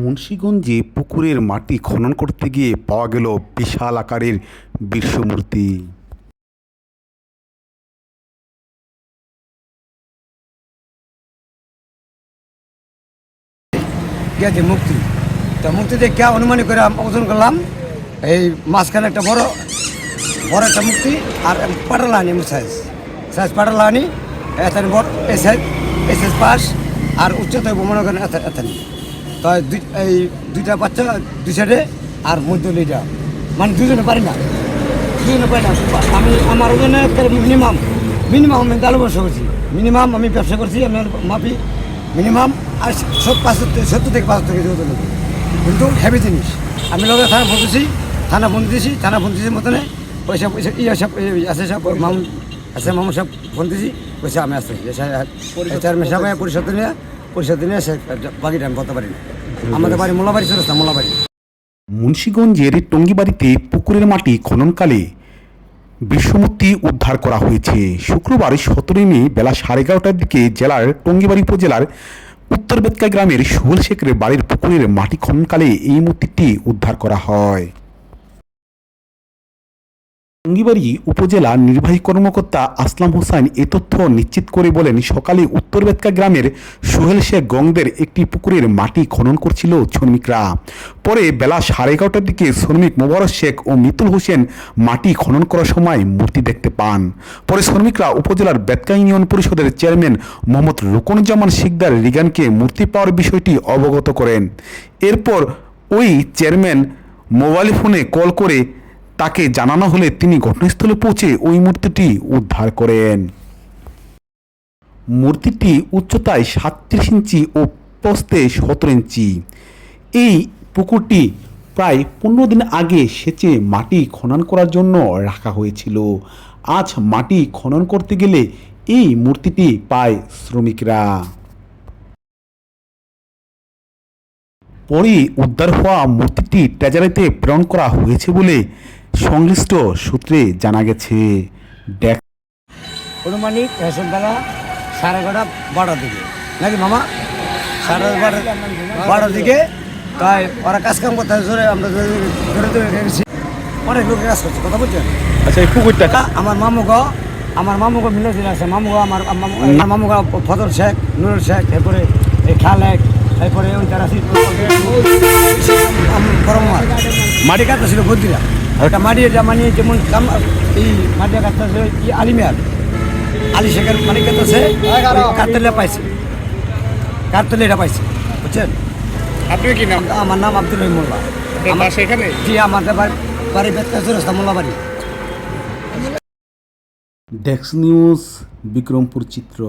মুন্সীগঞ্জে পুকুরের মাটি খনন করতে গিয়ে পাওয়া গেল বিশাল আকারের বিশ্বমূর্তি। গেছে মুক্তি তো মুক্তি কে অনুমানিক করে ওজন করলাম, এই মাঝখানে একটা বড় বড় একটা মুক্তি আর পাটালা আনি সাইজ সাইজ পাটালা আনি এখানে বড় এই সাইজ এই সাইজ পাস আর উচ্চতা মনে করেন এখানে তো দুই এই দুইটা বাচ্চা দুই সাইডে আর মধ্য লিটা মানে দুজনে পারি না। দুজনে পারি না আমি আমার ওজনে মিনিমাম মিনিমাম আমি দালু ব্যবসা করছি। মিনিমাম আমি ব্যবসা করছি আমি মাপি। মিনিমাম আর সব পাঁচাত্তর সত্তর থেকে পাঁচাত্তর কেজি ওজন। কিন্তু হেভি জিনিস। আমি লোকের থানা ফোন দিয়েছি থানা ফোন দিয়েছি থানা ফোন দিয়েছি মতনে পয়সা পয়সা ইয়ে সব আছে সব মামুন আছে মামুন সব ফোন দিয়েছি পয়সা আমি আসছি চেয়ারম্যান সাহেব পরিষদ নিয়ে পরিষদ নিয়ে সে আমি বলতে পারি না আমাদের বাড়ি মোলাবাড়ি মোলাবাড়ি মুন্সীগঞ্জের টঙ্গিবাড়িতে পুকুরের মাটি খননকালে বিশ্বমূর্তি উদ্ধার করা হয়েছে। শুক্রবার সতেরোই মে বেলা সাড়ে এগারোটার দিকে জেলার টঙ্গিবাড়ি উপজেলার উত্তর বেতকা গ্রামের সুহল শেখের বাড়ির পুকুরের মাটি খননকালে এই মূর্তিটি উদ্ধার করা হয়। টঙ্গিবাড়ি উপজেলা নির্বাহী কর্মকর্তা আসলাম হোসেন এ তথ্য নিশ্চিত করে বলেন, সকালে উত্তর বেতকা গ্রামের সোহেল শেখ গঙ্গদের একটি পুকুরের মাটি খনন করছিল শ্রমিকরা। পরে বেলা সাড়ে এগারোটার দিকে শ্রমিক মোবারক শেখ ও মিতুল হোসেন মাটি খনন করার সময় মূর্তি দেখতে পান। পরে শ্রমিকরা উপজেলার বেতকা ইউনিয়ন পরিষদের চেয়ারম্যান মোহাম্মদ রুকনুজ্জামান শিকদার রিগানকে মূর্তি পাওয়ার বিষয়টি অবগত করেন। এরপর ওই চেয়ারম্যান মোবাইল ফোনে কল করে তাকে জানানো হলে তিনি ঘটনাস্থলে পৌঁছে ওই মূর্তিটি উদ্ধার করেন। মূর্তিটি উচ্চতায় সাতত্রিশ ইঞ্চি ও প্রস্থে সতেরো ইঞ্চি। এই পুকুরটি প্রায় পনেরো দিন আগে সেচে মাটি খনন করার জন্য রাখা হয়েছিল। আজ মাটি খনন করতে গেলে এই মূর্তিটি পায় শ্রমিকরা। পরে উদ্ধার হওয়া মূর্তিটি ট্রেজারিতে প্রেরণ করা হয়েছে বলে সংশ্লিষ্ট সূত্রে জানা গেছে ডেক অনুমানিক সন্ধ্যারা সাড়ে এগারোটা বারোটার দিকে নাকি মামা সাড়ে বারো বারোটার দিকে তাই ওরা কাজ কাম করতে জোরে আমরা জোরে জোরে গেছি অনেক লোকে কাজ করছে কথা বলছেন আচ্ছা এই পুকুরটা আমার মামুগ আমার মামুগ মিলে দিলে আছে মামুগ আমার মামুগ ফজল শেখ নুরুল শেখ এরপরে এই খালেক এরপরে ওই তারা মাটি কাটতে ছিল বদ্রিরা ওটা মাটি এটা মানে যেমন এই কাটতে ই আলিমিয়ার আলি শেখের মাটি কাটতেছে কাটতেলে পাইছে। কাটতেলে এটা পাইছে বুঝছেন? আপনি কি নাম? আমার নাম আব্দুল রহিম মোল্লা। আপনার বাসা এখানে? জি আমাদের বাড়ি বাড়ি রাস্তা মোল্লা বাড়ি। ডেক্স নিউজ বিক্রমপুর চিত্র।